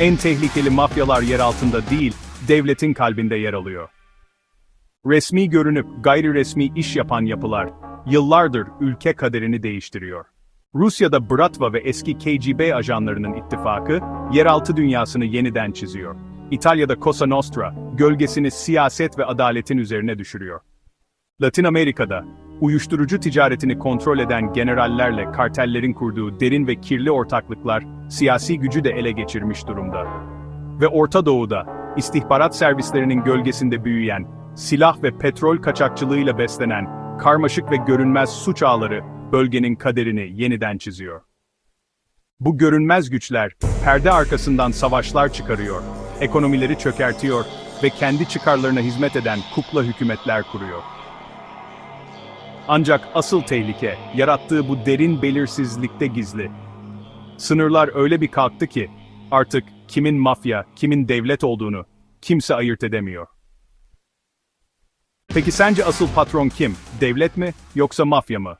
En tehlikeli mafyalar yer altında değil, devletin kalbinde yer alıyor. Resmi görünüp gayri resmi iş yapan yapılar, yıllardır ülke kaderini değiştiriyor. Rusya'da Bratva ve eski KGB ajanlarının ittifakı, yeraltı dünyasını yeniden çiziyor. İtalya'da Cosa Nostra, gölgesini siyaset ve adaletin üzerine düşürüyor. Latin Amerika'da, uyuşturucu ticaretini kontrol eden generallerle kartellerin kurduğu derin ve kirli ortaklıklar, siyasi gücü de ele geçirmiş durumda. Ve Orta Doğu'da, istihbarat servislerinin gölgesinde büyüyen, silah ve petrol kaçakçılığıyla beslenen, karmaşık ve görünmez suç ağları, bölgenin kaderini yeniden çiziyor. Bu görünmez güçler, perde arkasından savaşlar çıkarıyor, ekonomileri çökertiyor ve kendi çıkarlarına hizmet eden kukla hükümetler kuruyor. Ancak asıl tehlike, yarattığı bu derin belirsizlikte gizli. Sınırlar öyle bir kalktı ki, artık kimin mafya, kimin devlet olduğunu kimse ayırt edemiyor. Peki sence asıl patron kim? Devlet mi, yoksa mafya mı?